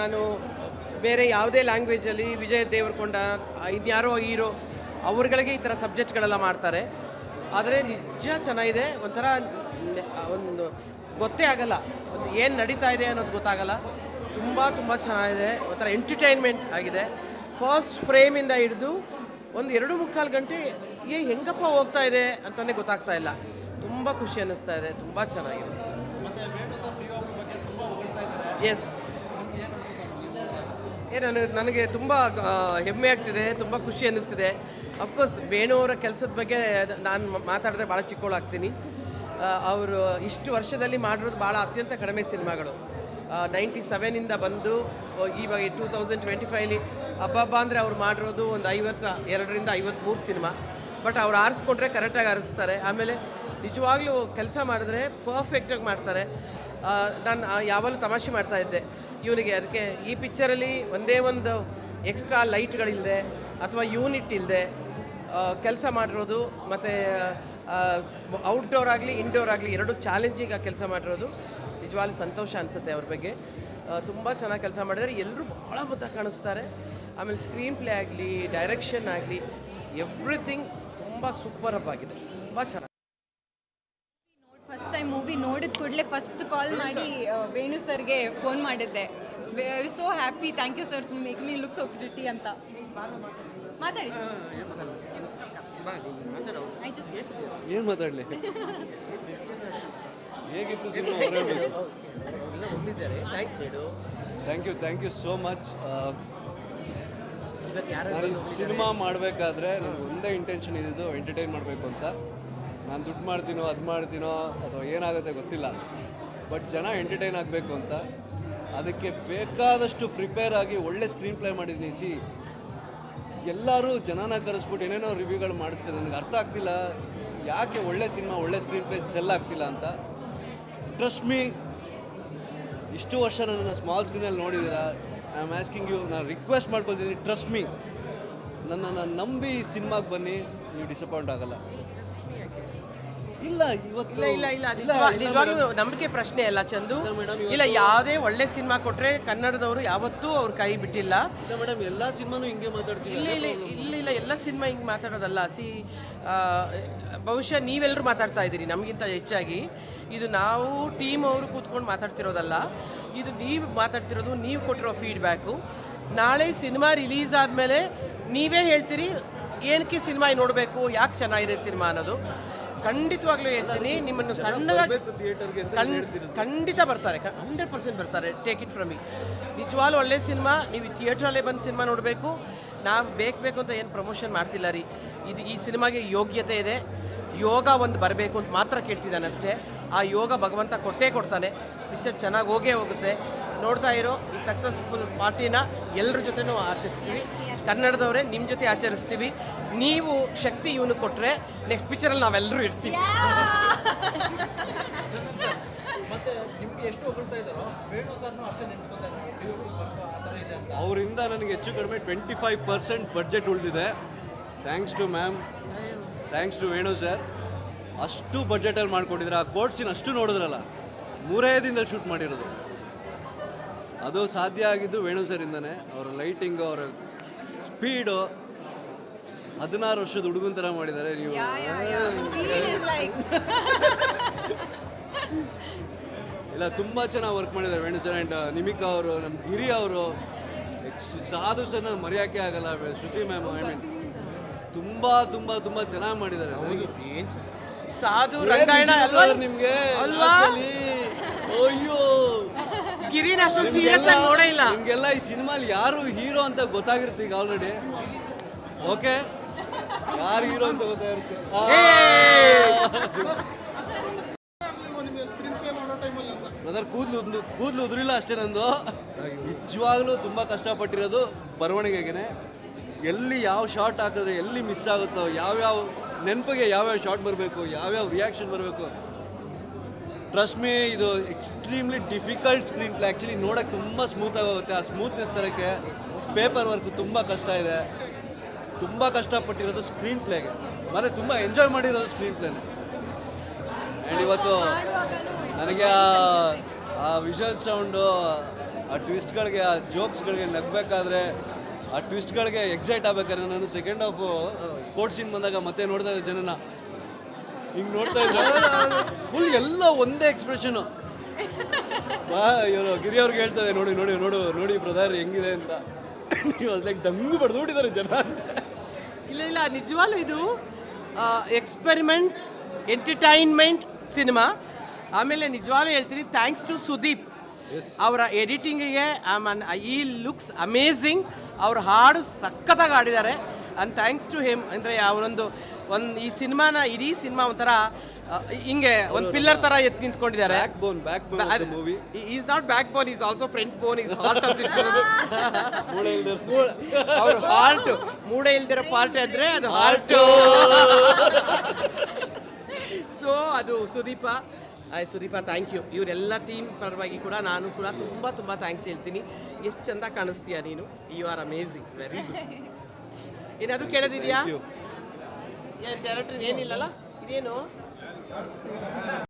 ನಾನು ಬೇರೆ ಯಾವುದೇ ಲ್ಯಾಂಗ್ವೇಜಲ್ಲಿ ವಿಜಯ್ ದೇವರಕೊಂಡ ಇನ್ಯಾರೋ ಹೀರೋ ಅವ್ರಗಳಿಗೆ ಈ ಥರ ಸಬ್ಜೆಕ್ಟ್ಗಳೆಲ್ಲ ಮಾಡ್ತಾರೆ. ಆದರೆ ನಿಜ ಚೆನ್ನಾಗಿದೆ ಒಂಥರ ಒಂದು ಗೊತ್ತೇ ಆಗಲ್ಲ. ಒಂದು ಏನು ನಡೀತಾ ಇದೆ ಅನ್ನೋದು ಗೊತ್ತಾಗಲ್ಲ. ತುಂಬ ತುಂಬ ಚೆನ್ನಾಗಿದೆ. ಒಂಥರ ಎಂಟರ್ಟೈನ್ಮೆಂಟ್ ಆಗಿದೆ. ಫಸ್ಟ್ ಫ್ರೇಮಿಂದ ಹಿಡಿದು ಒಂದು ಎರಡು ಮುಕ್ಕಾಲು ಗಂಟೆ ಏ ಹೆಂಗಪ್ಪ ಹೋಗ್ತಾ ಇದೆ ಅಂತಲೇ ಗೊತ್ತಾಗ್ತಾ ಇಲ್ಲ. ತುಂಬ ಖುಷಿ ಅನ್ನಿಸ್ತಾ ಇದೆ. ತುಂಬ ಚೆನ್ನಾಗಿದೆ. ಎಸ್ ಏ ನನಗೆ ನನಗೆ ತುಂಬ ಹೆಮ್ಮೆ ಆಗ್ತಿದೆ, ತುಂಬ ಖುಷಿ ಅನ್ನಿಸ್ತಿದೆ. ಅಫ್ಕೋರ್ಸ್ ವೇಣುವರ ಕೆಲಸದ ಬಗ್ಗೆ ನಾನು ಮಾತಾಡಿದ್ರೆ ಭಾಳ ಚಿಕ್ಕವಳಾಗ್ತೀನಿ ಅವರು ಇಷ್ಟು ವರ್ಷದಲ್ಲಿ ಮಾಡಿರೋದು ಭಾಳ ಅತ್ಯಂತ ಕಡಿಮೆ ಸಿನಿಮಾಗಳು. ನೈಂಟಿ ಸೆವೆನಿಂದ ಬಂದು ಇವಾಗ ಟೂ ತೌಸಂಡ್ ಟ್ವೆಂಟಿ ಫೈವ್ಲಿ ಹಬ್ಬ ಅಂದರೆ ಅವ್ರು ಮಾಡಿರೋದು ಒಂದು ಐವತ್ತು, ಎರಡರಿಂದ ಐವತ್ತ್ಮೂರು ಸಿನಿಮಾ. ಬಟ್ ಅವ್ರು ಆರಿಸ್ಕೊಂಡ್ರೆ ಕರೆಕ್ಟಾಗಿ ಆರಿಸ್ತಾರೆ. ಆಮೇಲೆ ನಿಜವಾಗ್ಲೂ ಕೆಲಸ ಮಾಡಿದ್ರೆ ಪರ್ಫೆಕ್ಟಾಗಿ ಮಾಡ್ತಾರೆ. ನಾನು ಯಾವಾಗಲೂ ತಮಾಷೆ ಮಾಡ್ತಾ ಇದ್ದೆ. ಇವನಿಗೆ ಅದಕ್ಕೆ ಈ ಪಿಕ್ಚರಲ್ಲಿ ಒಂದೇ ಒಂದು ಎಕ್ಸ್ಟ್ರಾ ಲೈಟ್ಗಳಿಲ್ಲದೆ ಅಥವಾ ಯೂನಿಟ್ ಇಲ್ಲದೆ ಕೆಲಸ ಮಾಡಿರೋದು ಮತ್ತು ಔಟ್ಡೋರ್ ಆಗಲಿ ಇಂಡೋರ್ ಆಗಲಿ ಎರಡು ಚಾಲೆಂಜಿಂಗ್ ಆಗಿ ಕೆಲಸ ಮಾಡಿರೋದು. ನಿಜವಾಗ್ಲೂ ಸಂತೋಷ ಅನಿಸುತ್ತೆ ಅವ್ರ ಬಗ್ಗೆ. ತುಂಬ ಚೆನ್ನಾಗಿ ಕೆಲಸ ಮಾಡಿದರೆ. ಎಲ್ಲರೂ ಭಾಳ ಮುದ್ದ ಕಾಣಿಸ್ತಾರೆ. ಆಮೇಲೆ ಸ್ಕ್ರೀನ್ ಪ್ಲೇ ಆಗಲಿ ಡೈರೆಕ್ಷನ್ ಆಗಲಿ ಎವ್ರಿಥಿಂಗ್ ತುಂಬ ಸೂಪರ್ ಅಪ್ ಆಗಿದೆ. ತುಂಬ ಚೆನ್ನಾಗಿ ಫಸ್ಟ್ ಟೈಮ್ ಮೂವಿ ನೋಡಿದ ಕೂಡಲೇ ಫಸ್ಟ್ ಕಾಲ್ ಮಾಡಿ ವೇಣು ಸರ್ಗೆ ಫೋನ್ ಮಾಡಿದ್ದೆ. So happy thank you sir make me looks of pretty ಅಂತ. ಮಾತಾಡಿ. I just- ಏನು ಮಾತಾಡಲಿ? ಹೇಗಿತ್ತು thank you thank you so much ನಾನು ಈ ಸಿನಿಮಾ ಮಾಡಬೇಕಾದ್ರೆ ನನಗೆ ಒಂದೇ ಇಂಟೆನ್ಷನ್ ಇದ್ದಿದ್ದು ಎಂಟರ್ಟೈನ್ ಮಾಡಬೇಕು ಅಂತ. ನಾನು ದುಡ್ಡು ಮಾಡ್ತೀನೋ, ಅದು ಮಾಡ್ತೀನೋ ಅಥವಾ ಏನಾಗುತ್ತೆ ಗೊತ್ತಿಲ್ಲ. ಬಟ್ ಜನ ಎಂಟರ್ಟೈನ್ ಆಗಬೇಕು ಅಂತ. ಅದಕ್ಕೆ ಬೇಕಾದಷ್ಟು ಪ್ರಿಪೇರ್ ಆಗಿ ಒಳ್ಳೆ ಸ್ಕ್ರೀನ್ ಪ್ಲೇ ಮಾಡಿದ್ದೀನಿ ಸಿ. ಎಲ್ಲರೂ ಜನನ ಕರೆಸ್ಬಿಟ್ಟು ಏನೇನೋ ರಿವ್ಯೂಗಳು ಮಾಡಿಸ್ತಾರೆ. ನನಗೆ ಅರ್ಥ ಆಗ್ತಿಲ್ಲ. ಯಾಕೆ ಒಳ್ಳೆ ಸಿನಿಮಾ, ಒಳ್ಳೆ ಸ್ಕ್ರೀನ್ ಪ್ಲೇ ಸೆಲ್ ಆಗ್ತಿಲ್ಲ ಅಂತ. ಟ್ರಸ್ಟ್ ಮೀ ಇಷ್ಟು ವರ್ಷ ನನ್ನ ಸ್ಮಾಲ್ ಸ್ಕ್ರೀನಲ್ಲಿ ನೋಡಿದ್ದೀರಾ ಐ ಆಮ್ ಆಸ್ಕಿಂಗ್ ಯು ನಾನು ರಿಕ್ವೆಸ್ಟ್ ಮಾಡ್ಕೊಳ್ತಿದ್ದೀನಿ ಟ್ರಸ್ಟ್ ಮೀ ನನ್ನನ್ನು ನಂಬಿ ಸಿನಿಮಾಗೆ ಬನ್ನಿ. ನೀವು ಡಿಸಪಾಯಿಂಟ್ ಆಗಲ್ಲ. ಇಲ್ಲ ಇವತ್ತು ಇಲ್ಲ ಇಲ್ಲ ಇಲ್ಲ ನಿಜವಾ- ನಿಜವಾಗ್ಲೂ ನಂಬಿಕೆ ಪ್ರಶ್ನೆ ಅಲ್ಲ ಚಂದು. ಇಲ್ಲ ಯಾವುದೇ ಒಳ್ಳೆ ಸಿನಿಮಾ ಕೊಟ್ರೆ ಕನ್ನಡದವರು ಯಾವತ್ತೂ ಅವ್ರ ಕೈ ಬಿಟ್ಟಿಲ್ಲ. ಇಲ್ಲ ಮೇಡಮ್ ಎಲ್ಲ ಸಿನಿಮಾನು ಹಿಂಗೆ ಮಾತಾಡ್ತೀವಿ ಇಲ್ಲ ಇಲ್ಲ ಇಲ್ಲ ಇಲ್ಲ ಎಲ್ಲ ಸಿನಿಮಾ ಹಿಂಗೆ ಮಾತಾಡೋದಲ್ಲ. ಸಿ ಬಹುಶಃ ನೀವೆಲ್ಲರೂ ಮಾತಾಡ್ತಾ ಇದ್ದೀರಿ ನಮಗಿಂತ ಹೆಚ್ಚಾಗಿ. ಇದು ನಾವು ಟೀಮ್ ಅವರು ಕೂತ್ಕೊಂಡು ಮಾತಾಡ್ತಿರೋದಲ್ಲ. ಇದು ನೀವು ಮಾತಾಡ್ತಿರೋದು ನೀವು ಕೊಟ್ಟಿರೋ ಫೀಡ್ಬ್ಯಾಕು ನಾಳೆ ಸಿನಿಮಾ ರಿಲೀಸ್ ಆದಮೇಲೆ ನೀವೇ ಹೇಳ್ತೀರಿ ಏನಕ್ಕೆ ಸಿನಿಮಾ ನೋಡಬೇಕು ಯಾಕೆ ಚೆನ್ನಾಗಿದೆ ಸಿನಿಮಾ ಅನ್ನೋದು. ಖಂಡಿತವಾಗ್ಲೂ ಹೇಳ್ತೀನಿ ನಿಮ್ಮನ್ನು ಸಣ್ಣದಾಗಿ ಖಂಡಿತ ಬರ್ತಾರೆ ಹಂಡ್ರೆಡ್ ಪರ್ಸೆಂಟ್ ಬರ್ತಾರೆ ಟೇಕ್ ಇಟ್ ಫ್ರಮ್ ಮಿ ನಿಜವಾಗ್ಲೂ ಒಳ್ಳೆ ಸಿನಿಮಾ ನೀವು ಥಿಯೇಟ್ರಲ್ಲೇ ಬಂದು ಸಿನಿಮಾ ನೋಡಬೇಕು. ನಾವು ಬೇಕು ಬೇಕು ಅಂತ ಏನು ಪ್ರಮೋಷನ್ ಮಾಡ್ತಿಲ್ಲ ರೀ. ಇದು ಈ ಸಿನಿಮಾಗೆ ಯೋಗ್ಯತೆ ಇದೆ. ಯೋಗ ಒಂದು ಬರಬೇಕು ಅಂತ ಮಾತ್ರ ಕೇಳ್ತಿದ್ದಾನೆ ಅಷ್ಟೇ. ಆ ಯೋಗ ಭಗವಂತ ಕೊಟ್ಟೇ ಕೊಡ್ತಾನೆ. ಪಿಕ್ಚರ್ ಚೆನ್ನಾಗಿ ಹೋಗೇ ಹೋಗುತ್ತೆ. ನೋಡ್ತಾ ಇರೋ ಈ ಸಕ್ಸಸ್ಫುಲ್ ಪಾರ್ಟಿನ ಎಲ್ಲರ ಜೊತೆನೂ ಆಚರಿಸ್ತೀವಿ. ಕನ್ನಡದವರೇ ನಿಮ್ಮ ಜೊತೆ ಆಚರಿಸ್ತೀವಿ. ನೀವು ಶಕ್ತಿ ಇವನು ಕೊಟ್ಟರೆ ನೆಕ್ಸ್ಟ್ ಪಿಕ್ಚರಲ್ಲಿ ನಾವೆಲ್ಲರೂ ಇರ್ತೀವಿ. ಅವರಿಂದ ನನಗೆ ಹೆಚ್ಚು ಕಡಿಮೆ ಟ್ವೆಂಟಿ ಫೈವ್ ಪರ್ಸೆಂಟ್ ಬಡ್ಜೆಟ್ ಉಳಿದಿದೆ. Thanks to ma'am thanks to Venu sir ಅಷ್ಟು ಬಡ್ಜೆಟಲ್ಲಿ ಮಾಡಿಕೊಟ್ಟಿದ್ರೆ ಆ ಕೋರ್ಟ್ ಸೀನ್ ಅಷ್ಟು ನೋಡಿದ್ರಲ್ಲ ಮೂರೇ ದಿನದಲ್ಲಿ ಶೂಟ್ ಮಾಡಿರೋದು. ಅದು ಸಾಧ್ಯ ಆಗಿದ್ದು ವೇಣು ಸರಿಂದನೇ. ಅವರ ಲೈಟಿಂಗು ಅವರ ಸ್ಪೀಡು ಹದಿನಾರು ವರ್ಷದ ಹುಡುಗನ ಥರ ಮಾಡಿದ್ದಾರೆ ನೀವು. ಇಲ್ಲ ತುಂಬ ಚೆನ್ನಾಗಿ ವರ್ಕ್ ಮಾಡಿದ್ದಾರೆ ವೇಣು ಸರ್ ಆ್ಯಂಡ್ ನಿಮಿಕಾ ಅವರು ನಮ್ಮ ಗಿರಿ ಅವರು. ಸಾಧು ಸರ್ ನಾನು ಮರೆಯೋಕ್ಕೆ ಆಗಲ್ಲ ಶ್ರುತಿ ಮ್ಯಾಮ್ ಐ ಮೀನ್ ತುಂಬ ತುಂಬ ತುಂಬ ಚೆನ್ನಾಗಿ ಮಾಡಿದ್ದಾರೆ. ಸಾಧು ರಂಗಾಯಣ ಅಲ್ವಾ? ನಿಮಗೆ? ಅಲ್ವಾ? ಅಯ್ಯೋ. ಗಿರಿನ ಅಷ್ಟೊಂದು ಸೀರಿಯಸ್ ಆಗಿ ನೋಡೇ ಇಲ್ಲ. ನಿಮಗೆಲ್ಲ ಈ ಸಿನಿಮಾಲಿ ಯಾರು ಹೀರೋ ಅಂತ ಗೊತ್ತಾಗಿರುತ್ತೆ ಈಗ ಆಲ್ರೆಡಿ ಓಕೆ ಯಾರು ಹೀರೋ ಅಂತ ಗೊತ್ತಾಗಿರುತ್ತೆ? ಆ. ಬ್ರದರ್ ಕೂದಲು ಉದ್ಲು ಕೂದಲು ಉದುರಿಲ್ಲ ಅಷ್ಟೇ ನಂದು. ನಿಜವಾಗ್ಲೂ ತುಂಬ ಕಷ್ಟಪಟ್ಟಿರೋದು ಬರವಣಿಗೆಗೆ ಎಲ್ಲಿ ಯಾವ ಶಾರ್ಟ್ ಹಾಕಿದ್ರೆ ಎಲ್ಲಿ ಮಿಸ್ ಆಗುತ್ತೋ ಯಾವ್ಯಾವ ನೆನಪಿಗೆ ಯಾವ್ಯಾವ ಶಾರ್ಟ್ ಬರಬೇಕು ಯಾವ್ಯಾವ ರಿಯಾಕ್ಷನ್ ಬರಬೇಕು ಟ್ರಸ್ಟ್ ಮೀ ಇದು extremely difficult screenplay actually ನೋಡೋಕ್ಕೆ ತುಂಬ ಸ್ಮೂತಾಗಿ ಹೋಗುತ್ತೆ ಆ ಸ್ಮೂತ್ನೆಸ್ ತರಕ್ಕೆ ಪೇಪರ್ ವರ್ಕ್ ತುಂಬ ಕಷ್ಟ ಇದೆ. ತುಂಬ ಕಷ್ಟಪಟ್ಟಿರೋದು ಸ್ಕ್ರೀನ್ ಪ್ಲೇಗೆ ಮತ್ತು ತುಂಬ ಎಂಜಾಯ್ ಮಾಡಿರೋದು ಸ್ಕ್ರೀನ್ ಪ್ಲೇನೆ ಆ್ಯಂಡ್ ಇವತ್ತು ನನಗೆ. ಆ ವಿಷಲ್ ಸೌಂಡು ಆ ಟ್ವಿಸ್ಟ್ಗಳಿಗೆ ಆ ಜೋಕ್ಸ್ಗಳಿಗೆ ನಗಬೇಕಾದ್ರೆ, ಆ ಟ್ವಿಸ್ಟ್ಗಳಿಗೆ ಎಕ್ಸೈಟ್ ಆಗ್ಬೇಕಾದ್ರೆ ನಾನು ಸೆಕೆಂಡ್ ಹಾಫ್ ಕೋರ್ಟ್ ಸೀನ್ ಬಂದಾಗ ಮತ್ತೆ ನೋಡ್ತಾ ಇದ್ದೆ ಜನನ. ಹಿಂಗೆ ನೋಡ್ತಾ ಇದ್ರೆ? ಫುಲ್ ಎಲ್ಲ ಒಂದೇ ಎಕ್ಸ್ಪ್ರೆಷನು ಬಾ ಇವರು ಗಿರಿ ಅವ್ರಿಗೆ ಹೇಳ್ತದೆ ನೋಡಿ ನೋಡಿ ನೋಡು ನೋಡಿ ಬ್ರದರ್ ಹೆಂಗಿದೆ ಅಂತ. ನೀವು ಲೈಕ್ ದಂಗು ಬಡ್ದುಬಿಟ್ಟಿದ್ದಾರೆ ಜನ ಅಂತ. ಇಲ್ಲ ಇಲ್ಲ ನಿಜವಾಗ್ಲೂ ಇದು ಎಕ್ಸ್ಪೆರಿಮೆಂಟ್ ಎಂಟರ್ಟೈನ್ಮೆಂಟ್ ಸಿನಿಮಾ ಆಮೇಲೆ ನಿಜವಾಗ್ಲೂ ಹೇಳ್ತೀನಿ ಥ್ಯಾಂಕ್ಸ್ ಟು ಸುದೀಪ್ ಅವರ ಎಡಿಟಿಂಗಿಗೆ ಈ ಲುಕ್ಸ್ ಅಮೇಝಿಂಗ್ ಅವ್ರ ಹಾಡು ಸಖತ್ತಾಗಿ ಆಡಿದ್ದಾರೆ ಅಂಡ್ ಥ್ಯಾಂಕ್ಸ್ ಟು ಹಿಮ್ ಅಂದರೆ ಅವರೊಂದು ಒಂದು ಈ ಸಿನಿಮಾನ ಇಡೀ ಸಿನಿಮಾ ಒಂಥರ ಹಿಂಗೆ ಒಂದು ಪಿಲ್ಲರ್ ತರ ಎತ್ತಿ ನಿಂತ್ಕೊಂಡಿದ್ದಾರೆ. Backbone backbone movie is not backbone is also front bone is heart ಅಂತ ಅವ್ರ ಹಾರ್ಟ್ ಮೂಡೆ ಇಲ್ದಿರೋ ಪಾರ್ಟಿ ಅಂದ್ರೆ ಅದು ಹಾರ್ಟ್ ಸೊ ಅದು ಸುದೀಪ. ಆಯ್ ಸುದೀಪ ಥ್ಯಾಂಕ್ ಯು ಇವರೆಲ್ಲ ಟೀಮ್ ಪರವಾಗಿ ಕೂಡ ನಾನು ಕೂಡ ತುಂಬ ತುಂಬ ಥ್ಯಾಂಕ್ಸ್ ಹೇಳ್ತೀನಿ. ಎಷ್ಟು ಚಂದ ಕಾಣಿಸ್ತೀಯ ನೀನು? You are amazing very good ಏನಾದರೂ ಕೇಳೋದಿದೆಯಾ. ಡೈರೆಕ್ಟರ್ ಏನಿಲ್ಲಲ್ಲ? ಇದೇನು?